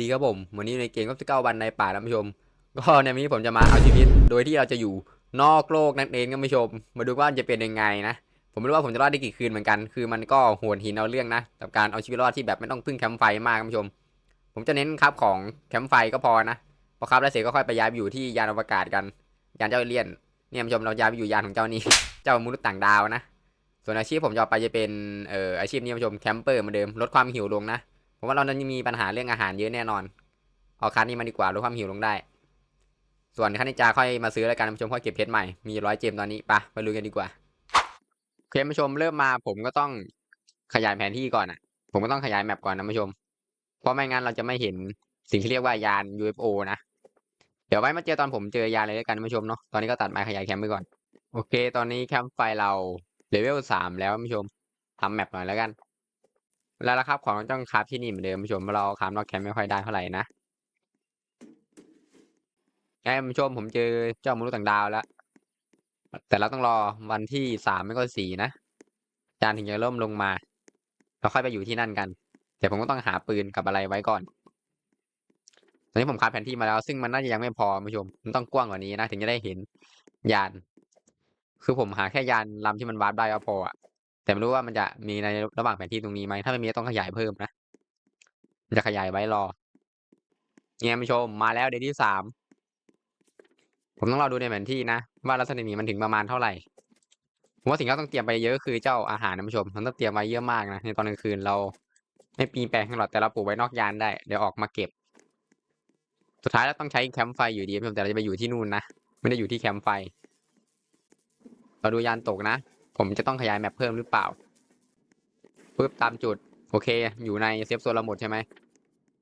ดีครับผม วันนี้ในเกมก็จะเก้าวันในป่าท่านผู้ชม ก็ในวันนี้ผมจะมาเอาชีวิต โดยที่เราจะอยู่นอกโลกนั่นเองท่านผู้ชม มาดูว่าจะเป็นยังไงนะ ผมไม่รู้ว่าผมจะรอดได้กี่คืนเหมือนกัน คือมันก็หวนหินเอาเรื่องนะกับการเอาชีวิตรอดที่แบบไม่ต้องพึ่งแคมป์ไฟมากท่านผู้ชม ผมจะเน้นครับของแคมป์ไฟก็พอนะ พอครับแล้วเสร็จก็ค่อยไปย้ายไปอยู่ที่ยานอวกาศกัน ยานเจ้าเลี่ยน เนี่ยท่านผู้ชมเราย้ายไปอยู่ยานของเจ้านี่ เจ้ามนุษย์ต่างดาวนะ ส่วนอาชีพผมจะไปจะเป็นเอ่ออาชีพนี้ท่านผู้ชมแคมเปอร์เหมือนเดิม ลดความหิวลงนะ ผมว่าเรานั้นมีปัญหาเรื่องอาหารเยอะแน่นอน เอาคันนี้มาดีกว่าลดความหิวลงได้ ส่วนคันนิจาค่อยมาซื้อแล้วกันท่านผู้ชมค่อยเก็บเพชรใหม่ มีร้อยเจมตอนนี้ปะไปลุยกันดีกว่าโอเคท่านผู้ชมเริ่มมาผมก็ต้องขยายแผนที่ก่อนอะ ผมก็ต้องขยายแมปก่อนนะท่านผู้ชม เพราะไม่งั้นเราจะไม่เห็นสิ่งที่เรียกว่ายาน UFO นะ เดี๋ยวไว้มาเจอตอนผมเจอยานเลยแล้วกันท่านผู้ชมเนาะ ตอนนี้ก็ตัดไม้ขยายแคมป์ไปก่อน โอเค ตอนนี้แคมป์ไฟเราเลเวลสามแล้วท่านผู้ชมทำแมปหน่อยแล้วกัน แล้วละครับของเราต้องคราฟที่นี่เหมือนเดิมผู้ชมเราคราฟนอกแคมป์ไม่ค่อยได้เท่าไหร่นะไอ้ผู้ชมผมเจอเจ้ามนุษย์ต่างดาวแล้ว แต่เราต้องรอวันที่สามไม่ก็สี่นะจานถึงจะเริ่มลงมา เราค่อยไปอยู่ที่นั่นกัน แต่ผมก็ต้องหาปืนกับอะไรไว้ก่อน ตอนนี้ผมคราฟแผนที่มาแล้ว ซึ่งมันน่าจะยังไม่พอผู้ชม มันต้องกว้างกว่านี้นะถึงจะได้เห็นยาน คือผมหาแค่ยานลำที่มันวาร์ปได้ก็พออะ แต่ไม่รู้ว่ามันจะมีในระหว่างแผนที่ตรงนี้ไหมถ้าไม่มีต้องขยายเพิ่มนะมันจะขยายไว้รอเนี่ยผู้ชมมาแล้วเดย์ที่สามผมต้องรอดูในแผนที่นะว่ารัศมีมันถึงประมาณเท่าไหร่ผมว่าสิ่งที่เราต้องเตรียมไปเยอะคือเจ้าอาหารนะผู้ชมมันต้องเตรียมไว้เยอะมากนะในตอนกลางคืนเราไม่ปีนแปลงให้หรอกแต่เราปลูกไว้นอกยานได้เดี๋ยวออกมาเก็บ สุดท้ายเราต้องใช้แคมป์ไฟอยู่ดีผู้ชมแต่เราจะไปอยู่ที่นู่นนะไม่ได้อยู่ที่แคมป์ไฟเราดูยานตกนะ ผมจะต้องขยายแมปเพิ่มหรือเปล่าปึ๊บตามจุด โอเค อยู่ในเซฟโซนเราหมดใช่ไหม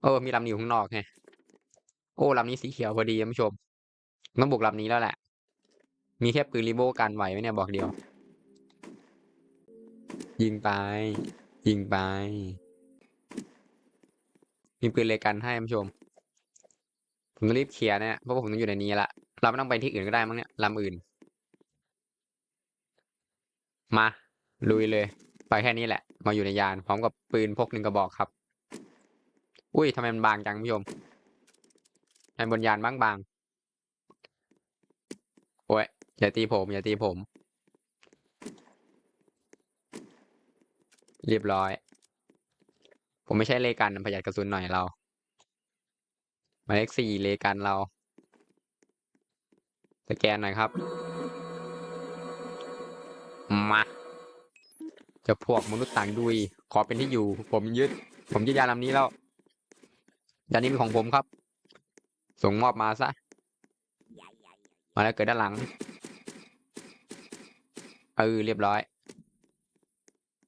เออมีลำนี้อยู่ข้างนอกไงโอ้ลำนี้สีเขียวพอดีท่านผู้ชมต้องบุกลำนี้แล้วแหละ มีแค่ปืนรีโบกันไหวไหมเนี่ยบอกเดียว ยิงไป ยิงไป มีปืนเลกันให้ท่านผู้ชม ผมต้องรีบเคลียร์เนี่ยเพราะผมต้องอยู่ในนี้ละเราไม่ต้องไปที่อื่นก็ได้มั้งเนี่ยลำอื่น มาลุยเลย ไปแค่นี้แหละ มาอยู่ในยาน พร้อมกับปืนพกหนึ่งกระบอกครับ อุ้ยทำไมมันบางจังคุณผู้ชมทำไมบนยานบางบางโอ้ยอย่าตีผม อย่าตีผม เรียบร้อย ผมไม่ใช่เลกันประหยัดกระสุนหน่อยเราหมายเลขสี่เลกันเรา สแกนหน่อยครับ มาจะพวกมนุษย์ต่างดุยขอเป็นที่อยู่ ผมยึด ผมยึดยานลำนี้แล้วยานนี้เป็นของผมครับ ส่งมอบมาซะ มาแล้วเกิดด้านหลังเออเรียบร้อย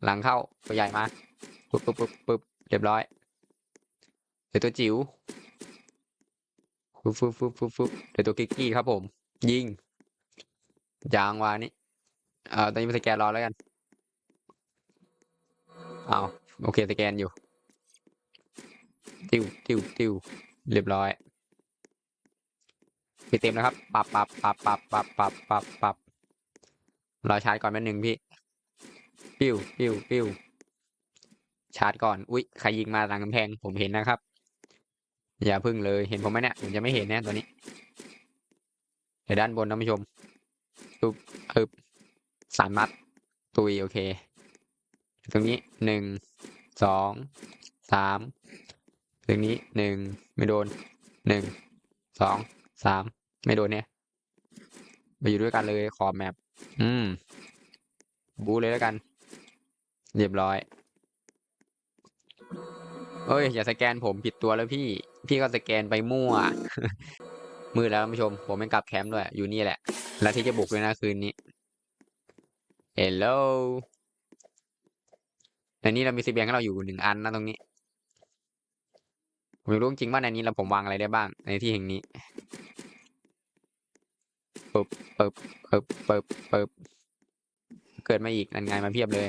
หลังเข้าตัวใหญ่มาปึ๊บปึ๊บปึ๊บปึ๊บเรียบร้อยเดี๋ยวตัวจิ๋วฟึบฟึบฟึบฟึบฟึบเดี๋ยวตัวกิกกี้ครับผม ยิงยางวานี่เอ่อตอนนี้มาสแกนรอแล้วกันอ้าวโอเคสแกนอยู่ ติวติวติวเรียบร้อยไปเต็มแล้วครับปรับปรับปรับปรับปรับปรับปรับปรับรอชาร์จก่อนแป๊บหนึ่งพี่ ปิ้วปิ้วปิ้วชาร์จก่อน อุ๊ย ใครยิงมาหลังกำแพง ผมเห็นนะครับ อย่าพึ่งเลย เห็นผมไหมเนี่ย ผมจะไม่เห็นแน่ตัวนี้ เดี๋ยวด้านบนท่านผู้ชมปึ๊บปึ๊บ สามนัดตุยโอเค ตรงนี้หนึ่งสองสามตรงนี้หนึ่งไม่โดนหนึ่งสองสามไม่โดนเนี่ยไปอยู่ด้วยกันเลยขอแมปอืม บูเลยแล้วกัน เรียบร้อยเอ้ย อย่าสแกนผมผิดตัวแล้วพี่ พี่ก็สแกนไปมั่วมืดแล้วท่านผู้ชม ผมไม่กลับแคมป์ด้วย อยู่นี่แหละ แล้วที่จะบุกเลยนะคืนนี้ Hello ในนี้เรามีเบียงให้เราอยู่หนึ่งอันนะตรงนี้ ผมไม่รู้จริงว่าในนี้เราผมวางอะไรได้บ้าง ในที่แห่งนี้ปึ๊บปึ๊บปึ๊บปึ๊บปึ๊บเกิดมาอีกนั่นไงมาเพียบเลย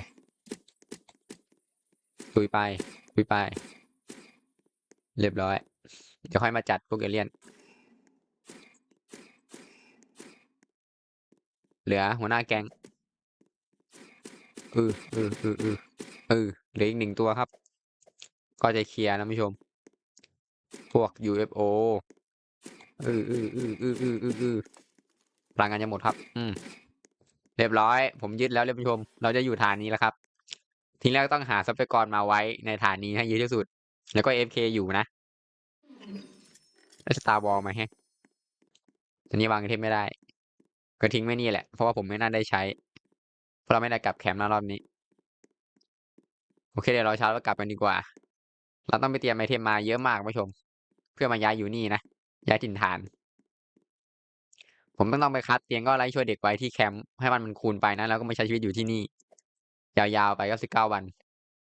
คุยไปคุยไป เรียบร้อย เดี๋ยวค่อยมาจัดพวกเอเลี่ยน เหลือหัวหน้าแก๊ง เออเออเออเออเออเหลืออีกหนึ่งตัวครับ ก็จะเคลียร์นะผู้ชม พวก UFO อืออืออืออืออืออืออือพลังงานจะหมดครับ อืม เรียบร้อย ผมยึดแล้วเรียบผู้ชม เราจะอยู่ฐานนี้แล้วครับ ทีแรกต้องหาทรัพยากรมาไว้ในฐานนี้ให้เยอะที่สุด แล้วก็ FK อยู่นะแล้วสตาร์บอลมาแฮะทีนี้วางเทมไม่ได้ ก็ทิ้งไว้นี่แหละ เพราะว่าผมไม่น่าได้ใช้ เพราะเราไม่ได้กลับแคมป์นะรอบนี้ โอเคเดี๋ยวเราเช้าแล้วกลับกันดีกว่า เราต้องไปเตรียมไอเทมมาเยอะมากผู้ชม เพื่อมาย้ายอยู่นี่นะย้ายถิ่นฐาน ผมต้องต้องไปคัดเตียงก็ไล่ช่วยเด็กไว้ที่แคมป์ให้มันมันคูณไปนะแล้วก็มาใช้ชีวิตอยู่ที่นี่ ยาวๆไปก็สิบเก้าวัน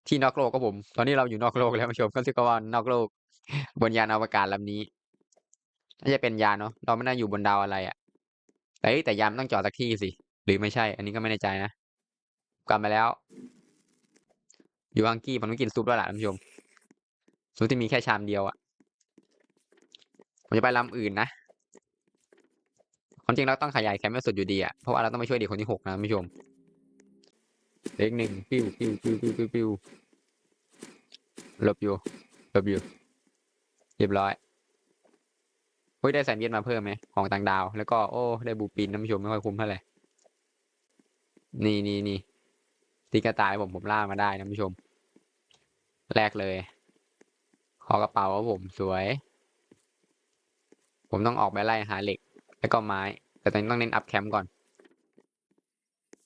ที่นอกโลกก็ผม ตอนนี้เราอยู่นอกโลกแล้วผู้ชมก็สิบเก้าวันนอกโลก บนยานอวกาศลำนี้น่าจะเป็นยานเนาะเราไม่น่าอยู่บนดาวอะไรอะ่ะแต่แต่ยานต้องจอดสักที่สิ หรือไม่ใช่ อันนี้ก็ไม่แน่ใจนะกลับมาแล้ว อยู่ฮังกี้ผมต้องกินซุปแล้วล่ะท่านผู้ชมซุปที่มีแค่ชามเดียวอะ่ะผมจะไปลำอื่นนะความจริงเราต้องขยายแคมป์ให้สุดอยู่ดีอะ่ะเพราะว่าเราต้องไปช่วยเด็กคนที่หกนะท่านผู้ชมเล็กหนึ่งปิ้วปิ้วปิ้วปิ้วปิ้วปิ้วหลบอยู่หลบอยู่เรียบร้อยเฮ้ยได้แซนด์วิชมาเพิ่มไหมของต่างดาว แล้วก็โอ้ ได้บูปินน้ำชมไม่ค่อยคุ้มเท่าไหร่ นี่นี่นี่ตีกระต่ายผมผมล่ามาได้นะผู้ชม แรกเลย ขอกระเป๋าครับผมสวย ผมต้องออกไปไล่หาเหล็ก แล้วก็ไม้ แต่ตอนนี้ต้องเน้นอัพแคมป์ก่อน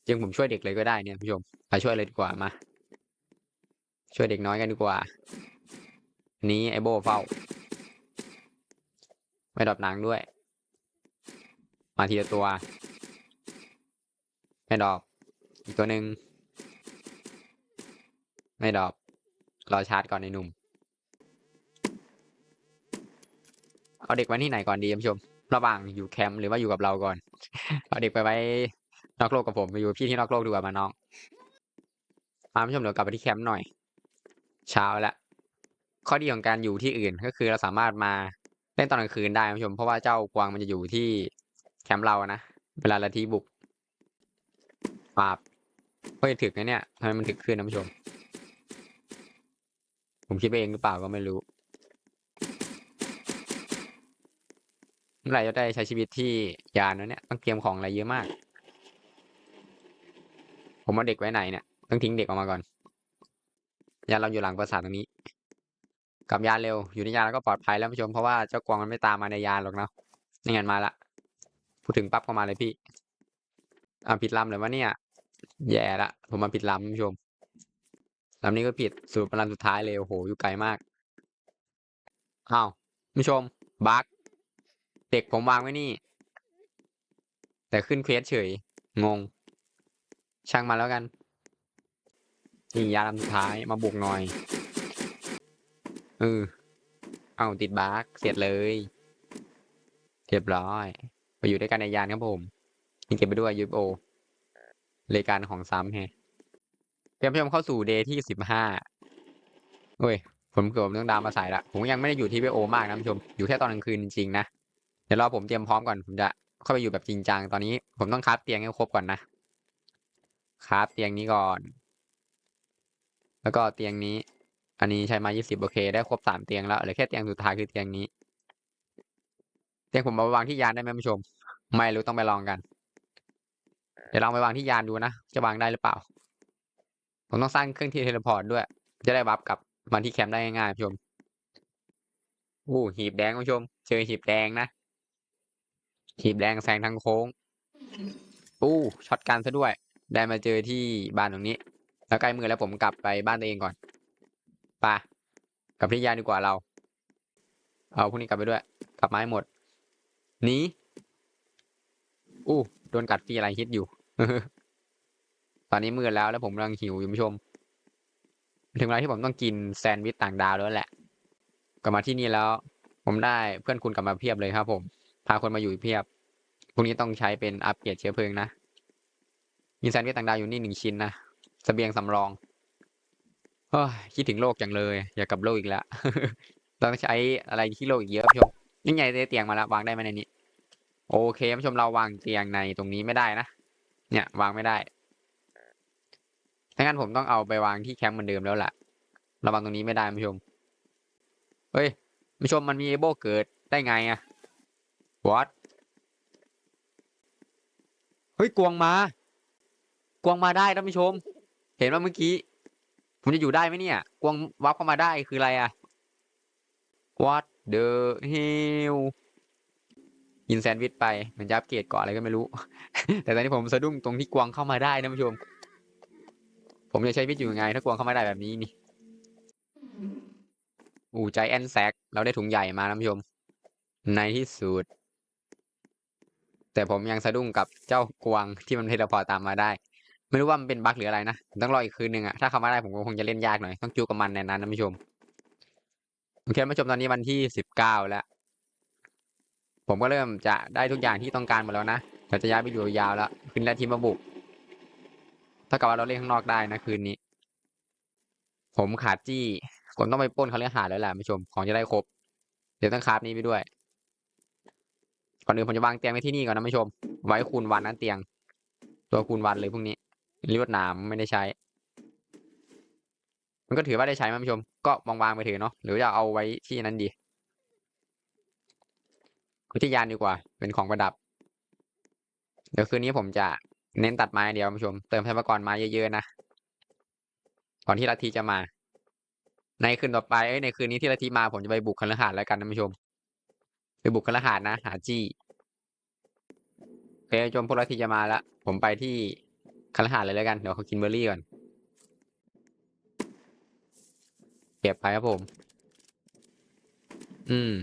จึงผมช่วยเด็กเลยก็ได้เนี่ยผู้ชมมาช่วยเลยดีกว่ามา ช่วยเด็กน้อยกันดีกว่า นี้ไอโบเฝ้าไม่ดรอปหนังด้วย มาทีละตัว ไม่ดรอป อีกตัวหนึ่งไม่ดอปรอชาร์จก่อนในหนุ่ม เอาเด็กไว้ที่ไหนก่อนดีผู้ชม ระหว่างอยู่แคมป์หรือว่าอยู่กับเราก่อน เอาเด็กไปไว้นอกโลกกับผมไปอยู่พี่ที่นอกโลกดีกว่ามาน้องมาผู้ชมเดี๋ยวกลับไปที่แคมป์หน่อย เช้าแล้วข้อดีของการอยู่ที่อื่นก็คือเราสามารถมาเล่นตอนกลางคืนได้ผู้ชม เพราะว่าเจ้ากวางมันจะอยู่ที่แคมป์เรานะเวลาเราที่บุกปราบ เฮ้ยถึกนะเนี่ยทำไมมันถึกขึ้นนะผู้ชม ผมคิดไปเองหรือเปล่าก็ไม่รู้เมื่อไหร่จะได้ใช้ชีวิตที่ยานนะเนี่ยต้องเตรียมของอะไรเยอะมาก ผมเอาเด็กไว้ไหนเนี่ยต้องทิ้งเด็กออกมาก่อน ยานเราอยู่หลังปราสาทตรงนี้กลับยานเร็วอยู่ในยานแล้วก็ปลอดภัยแล้วผู้ชมเพราะว่าเจ้ากวางมันไม่ตามมาในยานหรอกเนาะนี่ไงมาละพูดถึงปั๊บก็มาเลยพี่อ่าผิดลำเลยวะเนี่ย แย่ละ ผมมาผิดลำผู้ชมลำนี้ก็ผิดสูตรลำสุดท้ายเลย โอ้โห อยู่ไกลมาก อ้าวผู้ชม บักเด็กผมวางไว้นี่ แต่ขึ้นเควสเฉย งง ช่างมาแล้วกัน นี่ยาลำสุดท้ายมาบุกหน่อย เออ เอาติดบั๊กเสร็จเลยเรียบร้อย ไปอยู่ด้วยกันในยานครับผมนี่เก็บไปด้วยยูโอ รายการของซ้ำแฮเตรียมชมเข้าสู่เดย์ที่สิบห้าโอ้ย ผมเกือบต้องดาวมาใส่ละ ผมยังไม่ได้อยู่ที่วีโอมากนะผู้ชม อยู่แค่ตอนกลางคืนจริงๆนะ เดี๋ยวรอผมเตรียมพร้อมก่อน ผมจะเข้าไปอยู่แบบจริงจัง ตอนนี้ผมต้องคราฟเตียงให้ครบก่อนนะคราฟเตียงนี้ก่อน แล้วก็เตียงนี้ อันนี้ใช้มา20โอเค ได้ครบสามเตียงแล้วเหลือแค่เตียงสุดท้ายคือเตียงนี้ เตียงผมเอาวางที่ยานได้ไหมผู้ชม ไม่รู้ต้องไปลองกัน เดี๋ยวลองไปวางที่ยานดูนะ จะวางได้หรือเปล่า ผมต้องสร้างเครื่องที่เทเลพอร์ตด้วย จะได้บัฟกลับมาที่แคมป์ได้ง่ายๆผู้ชมอู้หีบแดงผู้ชม เจอหีบแดงนะ หีบแดงแซงทางโค้ง อู้ช็อตกันซะด้วย ได้มาเจอที่บ้านตรงนี้ แล้วใกล้มือแล้วผมกลับไปบ้านตัวเองก่อนไปกับที่ยานดีกว่าเรา เอาพวกนี้กลับไปด้วย กลับไม้หมดหนีอู้โดนกัดฟรีอะไรฮิตอยู่ ตอนนี้มืดแล้วแล้วผมกำลังหิวอยู่ผู้ชม ถึงเวลาที่ผมต้องกินแซนด์วิชต่างดาวแล้วแหละ กลับมาที่นี่แล้ว ผมได้เพื่อนคุณกลับมาเพียบเลยครับ ผม พาคนมาอยู่เพียบ พวกนี้ต้องใช้เป็นอัปเกรดเชื้อเพลิงนะ มีแซนด์วิชต่างดาวอยู่นี่หนึ่งชิ้นนะเสบียงสำรองเฮ้ยคิดถึงโลกจังเลย อยากกลับโลกอีกแล้วต้องใช้อะไรที่โลกอีกเยอะผู้ชมนี่ไงเตียงมาแล้ววางได้ไหมในนี้ โอเคผู้ชมเราวางเตียงในตรงนี้ไม่ได้นะ เนี่ย วางไม่ได้ถ้างั้นผมต้องเอาไปวางที่แคมป์เหมือนเดิมแล้วล่ะ ระวังตรงนี้ไม่ได้ผู้ชม เฮ้ยผู้ชมมันมีเอโบเกิดได้ไงอะ what เฮ้ยกวงมา กวงมาได้ท่านผู้ชม เห็นว่าเมื่อกี้ ผมจะอยู่ได้ไหมเนี่ย กวงวับเข้ามาได้คืออะไรอะ what the hell กินแซนด์วิชไปเหมือนจะอัปเกรดก่อนอะไรก็ไม่รู้ แต่ตอนนี้ผมสะดุ้งตรงที่กวางเข้ามาได้นะผู้ชม ผมจะใช้วิธีอยู่ยังไง ถ้ากวางเข้ามาได้แบบนี้นี่อูใจแอนแซกเราได้ถุงใหญ่มานะผู้ชม ในที่สุด แต่ผมยังสะดุ้งกับเจ้ากวางที่มันเทเลพอร์ตตามมาได้ ไม่รู้ว่ามันเป็นบั๊กหรืออะไรนะต้องรออีกคืนหนึ่งอะถ้าเข้ามาได้ผมก็คงจะเล่นยากหน่อยต้องจูกับมันในนั้นนะผู้ชมโอเคท่านผู้ชมตอนนี้วันที่สิบเก้าแล้ว ผมก็เริ่มจะได้ทุกอย่างที่ต้องการหมดแล้วนะเราจะย้ายไปอยู่ยาวแล้วคืนแรกที่มาบุกถ้ากับว่าเราเล่นข้างนอกได้นะคืนนี้ ผมขาดจี้ผมต้องไปป้นเขาเรียกหาแล้วแหละผู้ชมของจะได้ครบ เดี๋ยวต้องคาฟนี้ไปด้วยก่อนอื่นผมจะวางเตียงไว้ที่นี่ก่อนนะผู้ชม ไว้คูณวันนั้นเตียง ตัวคูณวันเลยพวกนี้ริวดหนามไม่ได้ใช้ มันก็ถือว่าได้ใช้ไหมผู้ชม ก็วางๆไปเถอเนาะหรือจะเอาไว้ที่นั้นดี วิทยานดีกว่า เป็นของประดับ เดี๋ยวคืนนี้ผมจะเน้นตัดไม้เดียวคุณผู้ชม เติมทรัพยากรไม้เยอะๆนะ ก่อนที่ลัทธิจะมา ในคืนต่อไปเอ้ยในคืนนี้ที่ลัทธิมาผมจะไปบุกคฤหาสน์แล้วกันนะคุณผู้ชม ไปบุกคฤหาสน์นะ หาจี้โอเคชมพวกลัทธิจะมาแล้ว ผมไปที่คฤหาสน์เลยแล้วกัน เดี๋ยวเขากินเบอร์รี่ก่อน เก็บไปครับผม อืม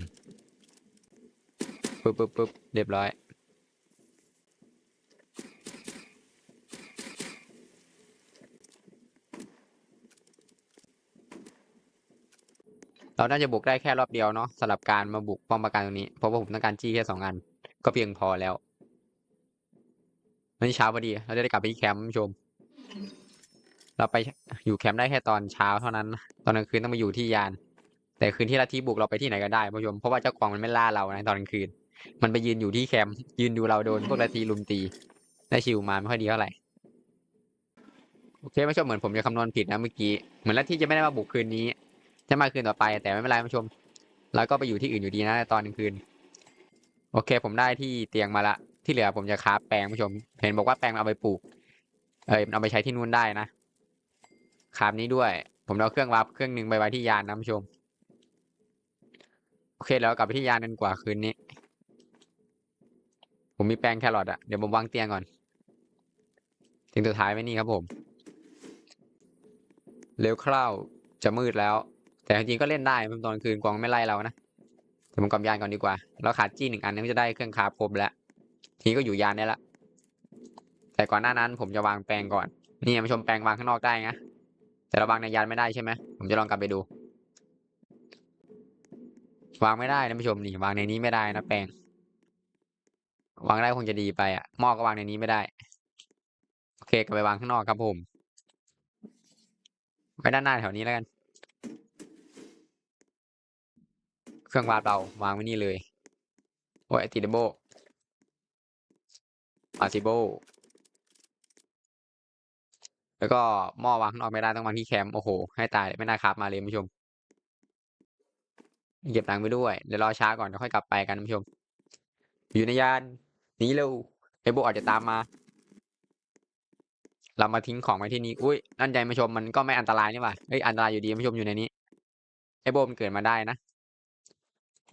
ปึ๊บปึ๊บปึ๊บเรียบร้อยเราน่าจะบุกได้แค่รอบเดียวเนาะสำหรับการมาบุกป้อมปราการตรงนี้เพราะว่าผมต้องการจี้แค่สองอัน ก็เพียงพอแล้ววันนี้เช้าพอดี เราจะได้กลับไปที่แคมป์ผู้ชม เราไปอยู่แคมป์ได้แค่ตอนเช้าเท่านั้น ตอนกลางคืนต้องมาอยู่ที่ยาน แต่คืนที่ลัทธิบุกเราไปที่ไหนก็ได้ผู้ชมเพราะว่าเจ้ากวางมันไม่ล่าเราในตอนกลางคืน มันไปยืนอยู่ที่แคมป์ยืนดูเราโดนพวกลัทธิลุมตีได้ชิวมาไม่ค่อยดีเท่าไหร่โอเคผู้ชมเหมือนผมจะคำนวณผิดนะเมื่อกี้เหมือนลัทธิจะไม่ได้มาบุกคืนนี้ จะมาคืนต่อไป แต่ไม่เป็นไรผู้ชม แล้วก็ไปอยู่ที่อื่นอยู่ดีนะตอนกลางคืน โอเค ผมได้ที่เตียงมาละ ที่เหลือผมจะคาฟแปลงผู้ชม เห็นบอกว่าแปลงเอาไปปลูก เอยเอาไปใช้ที่นู่นได้นะคาฟนี้ด้วย ผมเอาเครื่องวับเครื่องหนึ่งไปไว้ที่ยานนะผู้ชมโอเคแล้วกลับไปที่ยานกันกว่าคืนนี้ ผมมีแปลงแครอทอะเดี๋ยวผมวางเตียงก่อนถึงสุดท้ายไว้นี่ครับผม เร็วคร่าวจะมืดแล้ว แต่จริงก็เล่นได้ตอนคืนกวางไม่ไล่เรานะแต่ผมกลับยานก่อนดีกว่า เราขาดจี้หนึ่งอันนึงจะได้เครื่องคาครบแล้ว ทีนี้ก็อยู่ยานได้ละแต่ก่อนหน้านั้น ผมจะวางแปลงก่อน นี่มาชมแปลงวางข้างนอกได้นะแต่เราวางในยานไม่ได้ใช่ไหมผมจะลองกลับไปดู วางไม่ได้นะผู้ชมนี่วางในนี้ไม่ได้นะแปลง วางได้คงจะดีไปอะหม้อก็วางในนี้ไม่ได้ โอเคกลับไปวางข้างนอกครับผม ไว้ด้านหน้าแถวนี้แล้วกัน เครื่องวาดเราวางไว้นี่เลย โอ้ยติดโบอาซิโบแล้วก็หม้อวางข้างนอกไม่ได้ต้องวางที่แคมป์โอ้โห ให้ตายไม่น่าครับมาเลยผู้ชมเก็บตังค์ไปด้วย เดี๋ยวรอช้าก่อนเดี๋ยวค่อยกลับไปกันผู้ชม อยู่ในยาน หนีเร็วไอโบอาจจะตามมา เรามาทิ้งของไว้ที่นี่อุ้ยนั่นใจผู้ชมมันก็ไม่อันตรายนี่หว่าเอ้ยอันตรายอยู่ดีผู้ชมอยู่ในนี้ไอโบมันเกิดมาได้นะ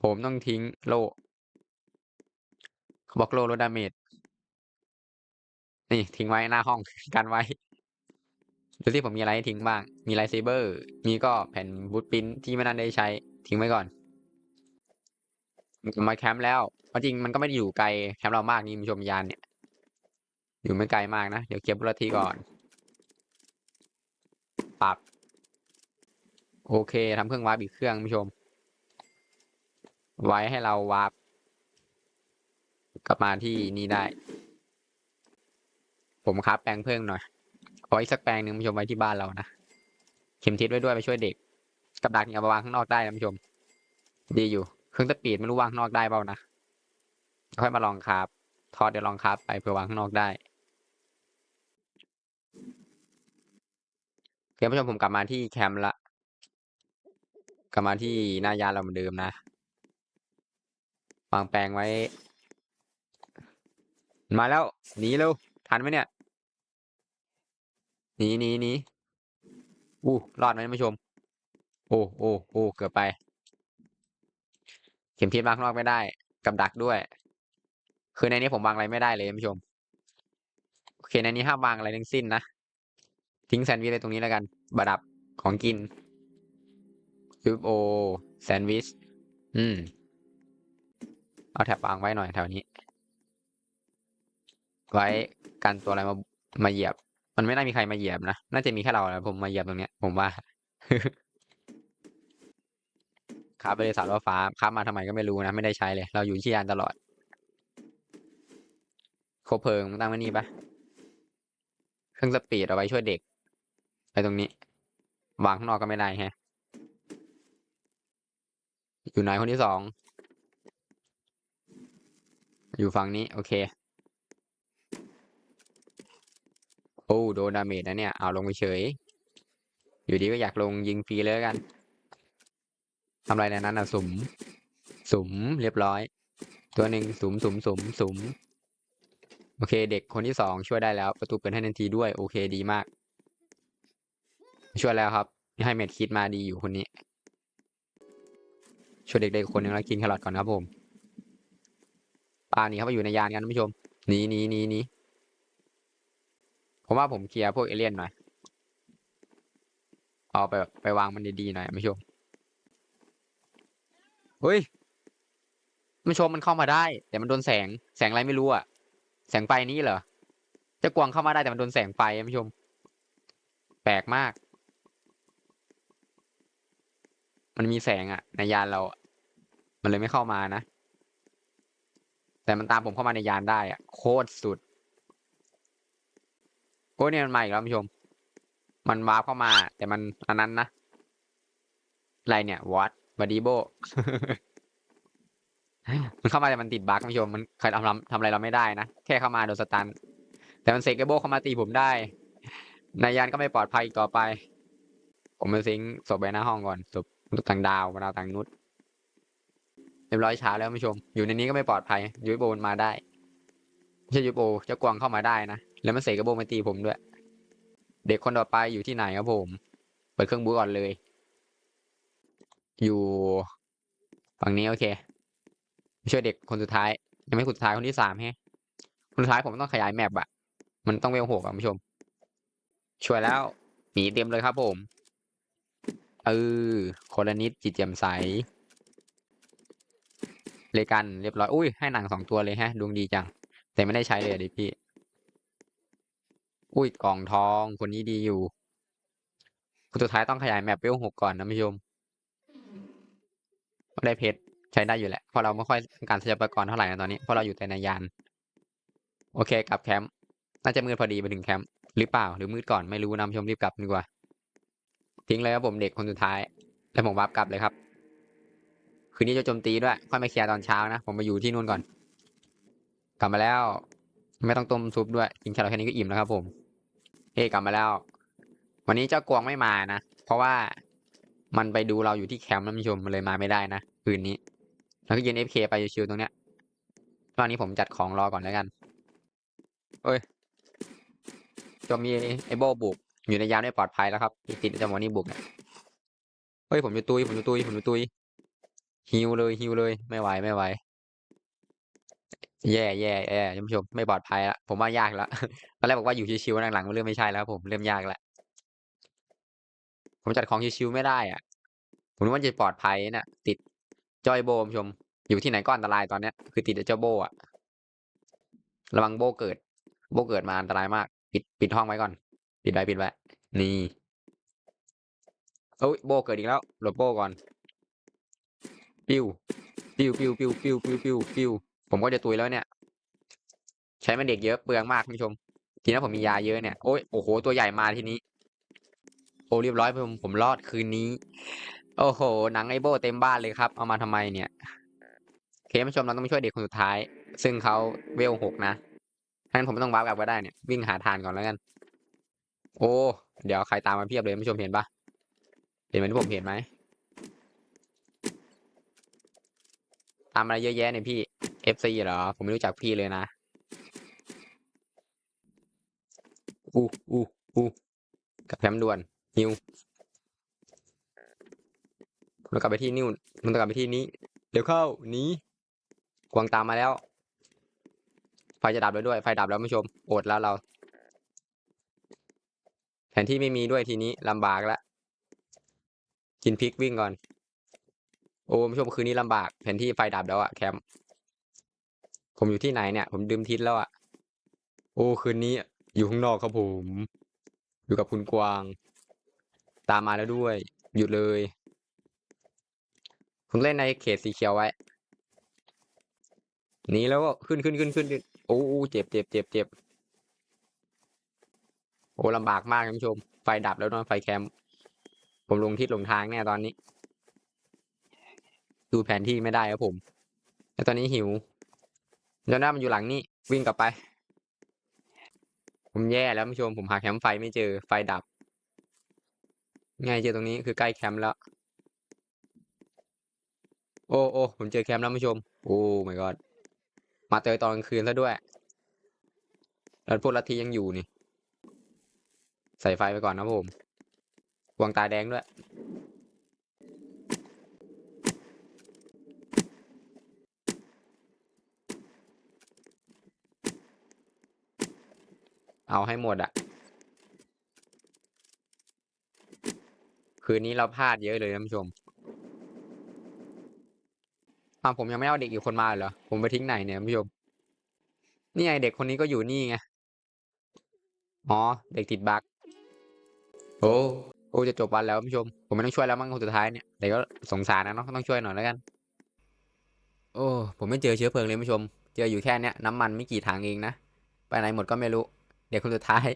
ผมต้องทิ้งโล่เขาบอกโลลดดาเมจนี่ทิ้งไว้หน้าห้องกันไว้ดูที่ผมมีอะไรให้ทิ้งบ้าง มีไลท์เซเบอร์ มีก็แผ่นบูทปรินท์ที่ไม่นานได้ใช้ ทิ้งไว้ก่อน มาแคมป์แล้วเพราะจริงมันก็ไม่ได้อยู่ไกลแคมป์เรามากนี่ผู้ชมยานเนี่ย อยู่ไม่ไกลมากนะ เดี๋ยวเคลียร์บุรทีก่อน ปรับ โอเคทำเครื่องวาร์ปอีกเครื่องผู้ชม ไว้ให้เราวาร์ปกลับมาที่นี่ได้ ผมครับแปลงเพิ่มหน่อย ขออีกสักแปลงหนึ่งผู้ชมไว้ที่บ้านเรานะ เข็มทิศไว้ด้วยไปช่วยเด็ก กับดักเนี่ยเอามาวางข้างนอกได้นะผู้ชม ดีอยู่ เครื่องสปีดไม่รู้วางข้างนอกได้เปล่านะค่อยมาลองครับทอดเดี๋ยวลองครับไปเพื่อวางข้างนอกได้โอเคผู้ชมผมกลับมาที่แคมป์ละ กลับมาที่หน้ายานเราเหมือนเดิมนะ วางแปลงไว้ มาแล้วหนีเร็วทันไหมเนี่ยหนีหนีหนีอู้รอดไหมผู้ชม โอ้โอ้โอ้เกือบไป เข็มทิศวางข้างนอกไม่ได้ กับดักด้วย คือในนี้ผมวางอะไรไม่ได้เลยท่านผู้ชม โอเคในนี้ห้ามวางอะไรทั้งสิ้นนะ ทิ้งแซนด์วิชไว้ตรงนี้แล้วกันประดับของกินยูโอแซนด์วิช อืม เอาแถบวางไว้หน่อยแถวนี้ ไว้กันตัวอะไรมา มาเหยียบ มันไม่น่ามีใครมาเหยียบนะ น่าจะมีแค่เราแหละผมมาเหยียบตรงเนี้ย ผมว่า ครับไปเลยสารฟ้าครับมาทำไมก็ไม่รู้นะ ไม่ได้ใช้เลย เราอยู่ที่ยานตลอดโคบเพลิงตั้งไว้นี่ปะเครื่องสปีดเอาไว้ช่วยเด็ก ไปตรงนี้ วางข้างนอกก็ไม่ได้ฮะ อยู่ไหนคนที่สอง อยู่ฝั่งนี้ โอเค โอ้โดนดาเมจนะเนี่ย เอาลงไปเฉย อยู่ดีก็อยากลงยิงฟรีเลยกัน ทำอะไรในนั้นอะสุมสุมเรียบร้อย ตัวหนึ่งสุมสุมสุมสุมโอเค เด็กคนที่สองช่วยได้แล้ว ประตูเปิดให้ทันทีด้วย โอเคดีมาก ช่วยแล้วครับ ให้เม็ดคิดมาดีอยู่คนนี้ ช่วยเด็กๆคนหนึ่งแล้วกินแครอทก่อนครับผมป่าหนี้เขาไปอยู่ในยานกันท่านผู้ชมหนีหนีหนีหนีผมว่าผมเคลียร์พวกเอเลี่ยนหน่อย เอาไปไปวางมันดีๆหน่อยท่านผู้ชม เฮ้ยท่านชมมันเข้ามาได้ แต่มันโดนแสงแสงอะไรไม่รู้อะแสงไฟนี้เหรอจะกวางเข้ามาได้แต่มันโดนแสงไฟท่านผู้ชม แปลกมาก มันมีแสงอะในยานเรา มันเลยไม่เข้ามานะ แต่มันตามผมเข้ามาในยานได้อะโคตรสุดโอ้เนี่ยมันมาอีกแล้วท่านผู้ชม มันวาร์ปเข้ามา แต่มันอันนั้นนะอะไรเนี่ยวั ดวัดีโบ มันเข้ามาแต่มันติดบั๊กท่านผู้ชมมันเคยทำทำทำอะไรเราไม่ได้นะ แค่เข้ามาโดนสตัน แต่มันเซกเกโบเข้ามาตีผมได้ นายยานก็ไม่ปลอดภัยอีกต่อไป ผมมาซิงศพไปหน้าห้องก่อนศพต่างดาวดาวต่างนุษเรียบร้อยช้าแล้วท่านผู้ชม อยู่ในนี้ก็ไม่ปลอดภัยยูโบมันมาได้ไม่ใช่ยูโบเจ้ากวางเข้ามาได้นะ แล้วมันเสกกระโบมาตีผมด้วย เด็กคนต่อไปอยู่ที่ไหนครับผม เปิดเครื่องบูก่อนเลย อยู่ฝั่งนี้โอเคช่วยเด็กคนสุดท้าย ยังไม่คนสุดท้ายคนที่สามฮะคนสุดท้ายผมต้องขยายแมปอะมันต้องเวลหกอะคุณผู้ชม ช่วยแล้วหนีเต็มเลยครับผมเออคนละนิดจิตแจ่มใสเลยกันเรียบร้อยอุ้ยให้หนังสองตัวเลยฮะดวงดีจัง แต่ไม่ได้ใช้เลยดิพี่ อุ้ยกล่องทองคนนี้ดีอยู่คนสุดท้ายต้องขยายแมปเวลหกก่อนนะผู้ชม ได้เพชรใช้ได้อยู่แหละเพราะเราไม่ค่อยต้องการทรัพยากรเท่าไหร่นะตอนนี้เพราะเราอยู่แต่ในยาน โอเคกลับแคมป์น่าจะมืดพอดีไปถึงแคมป์หรือเปล่า หรือมืดก่อนไม่รู้นะผู้ชมรีบกลับดีกว่า ทิ้งเลยครับผมเด็กคนสุดท้าย แล้วผมวับกลับเลยครับ คืนนี้จะโจมตีด้วย ค่อยมาเคลียร์ตอนเช้านะ ผมไปอยู่ที่นู่นก่อน กลับมาแล้ว ไม่ต้องต้มซุปด้วยกินแค่เราแค่นี้ก็อิ่มแล้วครับ ผมเฮ้กลับมาแล้ว วันนี้เจ้ากวางไม่มานะเพราะว่า มันไปดูเราอยู่ที่แคมป์นะผู้ชมมันเลยมาไม่ได้นะคืนนี้ แล้วก็ยืนเอฟเคไปชิวๆตรงเนี้ยตอนนี้ผมจัดของรอก่อนแล้วกันเอ้ยจะมีไอโบบุก อยู่ในยานไม่ปลอดภัยแล้วครับติดจ้าหมอนี่บุกเนี่ยเฮ้ยผมจะตุยผมจะตุยผมจะตุยฮิวเลยฮิวเลย ไม่ไหวไม่ไหวแย่แย่แย่ท่านผู้ชมไม่ปลอดภัยละผมว่ายากแล้วตอนแรกบอกว่าอยู่ชิวๆหลังๆมันเริ่มไม่ใช่แล้วผมเริ่มยากล้ว ผมจัดของชิวๆไม่ได้อะ ผมนึกว่าจะปลอดภัยนี่ยติดจอยโบมชม อยู่ที่ไหนก็อันตรายตอนเนี้ย คือติดเจ้าโบอะ ระวังโบเกิด โบเกิดมาอันตรายมาก ปิดปิดห้องไว้ก่อน ปิดไว้ปิดไว้ นี่เอ้ยโบเกิดอีกแล้วหลบโบก่อน ปิ้ว ปิ้วปิ้วปิ้วปิ้วปิ้วปิ้วปิ้วผมก็จะตุยแล้วเนี่ย ใช้มันเด็กเยอะเปลืองมากคุณผู้ชม ทีนี้ผมมียาเยอะเนี่ย โอ้ย โอ้โห ตัวใหญ่มาทีนี้ อ้เรียบร้อยผมผมรอดคืนนี้ โอ้โห หนังไอโบเต็มบ้านเลยครับ เอามาทำไมเนี่ยเคผู้ชมเราต้องไปช่วยเด็กคนสุดท้าย ซึ่งเขาเวลหกนะงั้นผมไม่ต้องวาร์ปกลับก็ได้เนี่ยวิ่งหาทานก่อนแล้วกัน โอ้ เดี๋ยวใครตามมาเพียบเลยท่านผู้ชมเห็นปะเห็นไหมที่ผมเห็นไหมตามอะไรเยอะแยะเนี่ยพี่ FC เหรอ ผมไม่รู้จักพี่เลยนะอู้อู้อู้กับแคมด่วน นิวมันกลับไปที่นิวมันตกลับไปที่นี้ เดี๋ยวเข้าหนีกวางตามมาแล้ว ไฟจะดับแล้วด้วย ไฟดับแล้วผู้ชม อดแล้วเรา แผนที่ไม่มีด้วยทีนี้ลำบากละกินพริกวิ่งก่อน โอ้ผู้ชมคืนนี้ลำบาก แผนที่ไฟดับแล้วอะแคมป์ผมอยู่ที่ไหนเนี่ย ผมดื่มทิศแล้วอะโอ้คืนนี้อยู่ข้างนอกครับผม อยู่กับคุณกวางามมาแล้วด้วย หยุดเลยผมเล่นในเขตสีเขียวไว้หนีแล้วก็ขึ้นขึ้นขึ้นขึ้นโอ้โอ้เจ็บเจ็บเจ็บเจ็บโอ้ลำบากมากท่านผู้ชม ไฟดับแล้วเนอะไฟแคม ผมลงทิศลงทางแน่ตอนนี้ ดูแผนที่ไม่ได้ครับผม แล้วตอนนี้หิวจนหน้ามันอยู่หลังนี่วิ่งกลับไป ผมแย่แล้วท่านผู้ชม ผมหาแคมป์ไฟไม่เจอ ไฟดับ ง่ายเจอตรงนี้คือใกล้แคมป์แล้ว โอ้โอ้ผมเจอแคมป์แล้วท่านผู้ชม โอ้ my god มาเจอตอนกลางคืนซะด้วย แล้วพวกลัทธิยังอยู่นี่ ใส่ไฟไปก่อนนะผม วางตาแดงด้วย เอาให้หมดอะ คืนนี้เราพลาดเยอะเลยท่านผู้ชมอ้าวผมยังไม่เอาเด็กอีกคนมาเหรอ ผมไปทิ้งไหนเนี่ยท่านผู้ชม นี่ไงเด็กคนนี้ก็อยู่นี่ไง อ๋อ เด็กติดบั๊กโอ้โอ้จะจบวันแล้วท่านผู้ชม ผมไม่ต้องช่วยแล้วมั้งคนสุดท้ายเนี่ยแต่ก็สงสารนะเนาะต้องช่วยหน่อยแล้วกัน โอ้ผมไม่เจอเชื้อเพลิงเลยท่านผู้ชม เจออยู่แค่เนี้ยน้ำมันไม่กี่ถังเองนะ ไปไหนหมดก็ไม่รู้ เด็กคนสุดท้าย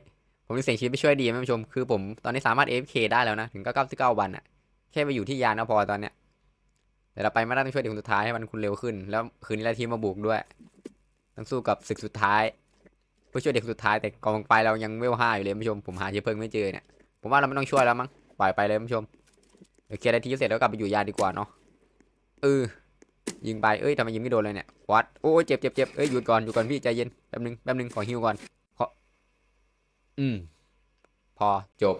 ผมมีเสียงชีวิตไปช่วยดีไหมท่านผู้ชม คือผมตอนนี้สามารถ AFK ได้แล้วนะ ถึงก็99วันอะแค่ไปอยู่ที่ยานก็พอตอนเนี้ยแต่เราไปไม่ได้ต้องช่วยเด็กคนสุดท้ายให้มันคุณเร็วขึ้น แล้วคืนนี้เราทีมมาบุกด้วยต้องสู้กับศึกสุดท้ายเพื่อช่วยเด็กคนสุดท้ายแต่กองไปเรายังเวลห้าอยู่เลยท่านผู้ชมผมหาเชื้อเพลิงไม่เจอเนี่ยผมว่าเราไม่ต้องช่วยแล้วมั้งปล่อยไปเลยท่านผู้ชมเดี๋ยวเคลียร์ได้ทีเสร็จแล้วกลับไปอยู่ยานดีกว่าเนาะเออยิงไปเอ้ยทำไมยิงไม่โดนเลยเนี่ยวัดโอ้ยเจ็บเจ็บเจ็บเอ้ยหยุดก่อนหยุดก่อนพี่ใจเย็นแป๊บนึงแป๊บนึงขอฮิวก่อน อืม พอจบ